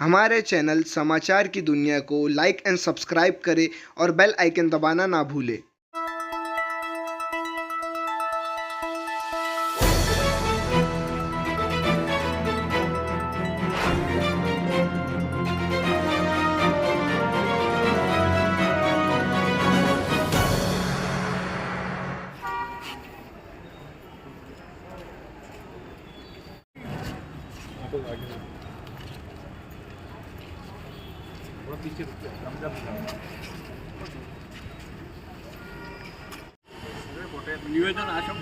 हमारे चैनल समाचार की दुनिया को लाइक एंड सब्सक्राइब करें और बेल आइकन दबाना ना भूलें।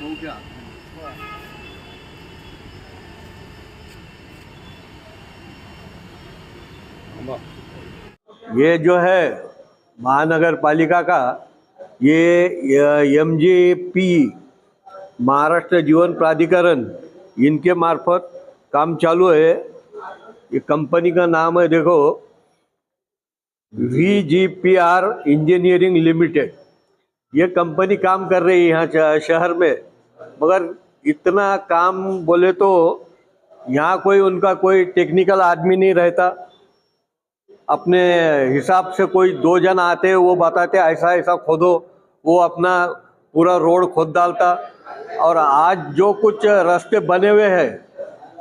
भाऊ क्या ये जो है महानगर पालिका का ये एम जी पी महाराष्ट्र जीवन प्राधिकरण इनके मार्फत काम चालू है। ये कंपनी का नाम है देखो V G P R engineering limited ये कंपनी काम कर रही है यहाँ शहर में। मगर इतना काम बोले तो यहाँ कोई उनका कोई टेक्निकल आदमी नहीं रहता। अपने हिसाब से कोई दो जन आते, वो बताते, ऐसा ऐसा खोदो, वो अपना पूरा रोड खोद डालता। और आज जो कुछ रास्ते बने हुए हैं,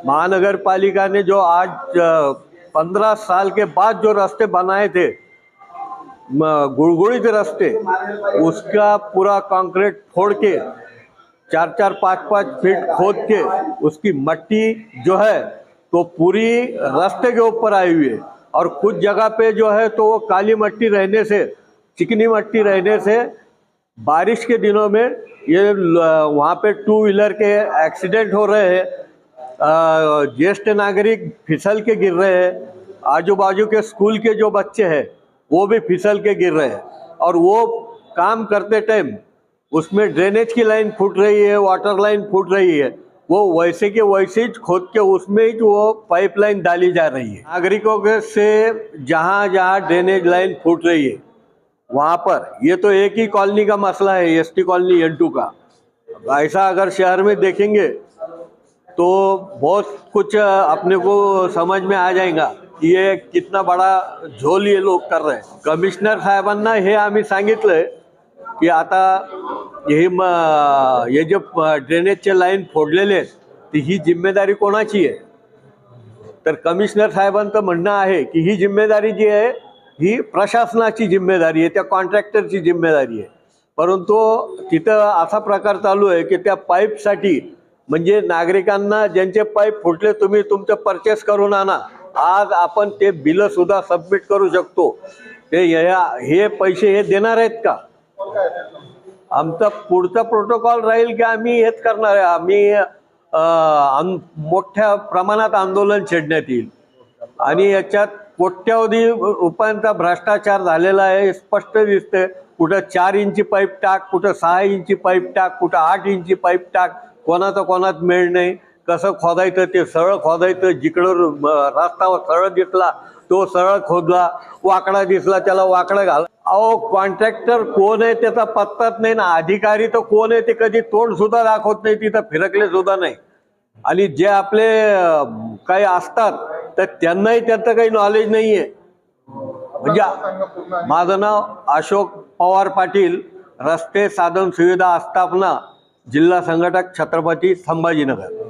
महानगर पालिका ने जो आज पंद्रह साल के बाद जो रास्ते बनाए थे गुड़गुड़ित रास्ते, उसका पूरा कंक्रीट फोड़ के चार चार पाँच पाँच फीट खोद के, उसकी मट्टी जो है तो पूरी रास्ते के ऊपर आई हुई है। और कुछ जगह पे जो है तो वो काली मट्टी रहने से, चिकनी मट्टी रहने से, बारिश के दिनों में ये वहाँ पे टू व्हीलर के एक्सीडेंट हो रहे हैं। ज्येष्ठ नागरिक फिसल के गिर रहे हैं। आजू बाजू के स्कूल के जो बच्चे हैं वो भी फिसल के गिर रहे हैं। और वो काम करते टाइम उसमें ड्रेनेज की लाइन फूट रही है वाटर लाइन फूट रही है। वो वैसे के वैसे ही खोद के उसमें ही वो पाइपलाइन डाली जा रही है। नागरिकों के से जहाँ जहाँ ड्रेनेज लाइन फूट रही है, वहाँ पर। ये तो एक ही कॉलोनी का मसला है S T colony N two का। ऐसा अगर शहर में देखेंगे तो बहुत कुछ अपने को समझ में आ जाएगा। ये कितना बड़ा झोल ये लोक कर रहे कमिशनर साहेबांना हे आम्ही सांगितलंय की आता हे म हे जे ड्रेनेजचे लाईन फोडलेले आहेत ती ही जिम्मेदारी कोणाची आहे? तर कमिशनर साहेबांचं म्हणणं आहे की ही जिम्मेदारी जी आहे ही प्रशासनाची जिम्मेदारी आहे त्या कॉन्ट्रॅक्टरची जिम्मेदारी आहे. परंतु तिथं असा प्रकार चालू आहे की त्या पाईपसाठी म्हणजे नागरिकांना ज्यांचे पाईप फुटले तुम्ही तुमचं परचेस करून आणा. आज आपण ते बिलं सुद्धा सबमिट करू शकतो. ते हे पैसे हे देणार आहेत का? आमचा पुढचा प्रोटोकॉल राहील की आम्ही हेच करणार आहे. आम्ही मोठ्या प्रमाणात आंदोलन छेडण्यात येईल. आणि याच्यात कोट्यावधी रुपयांचा भ्रष्टाचार झालेला आहे हे स्पष्ट दिसतंय. कुठं चार इंची पाईप टाक कुठं सहा इंची पाईप टाक कुठं आठ इंची पाईप टाक कोणाचा कोणात मेळ नाही. कसं खोदायचं ते सरळ खोदायचं. जिकडं रस्तावर रस्ता सरळ दिसला तो सरळ खोदला. वाकडा दिसला त्याला वाकडं घाल. अहो कॉन्ट्रॅक्टर कोण आहे त्याचा पत्ताच नाही ना. अधिकारी तर कोण आहे ते कधी तोंड सुद्धा दाखवत नाही तिथं फिरकले सुद्धा नाही. आणि जे आपले काही असतात तर त्यांनाही त्याचं काही नॉलेज नाही आहे म्हणजे माझं नाव अशोक पवार पाटील. रस्ते साधन सुविधा आस्थापना जिल्हा संघटक छत्रपती संभाजीनगर.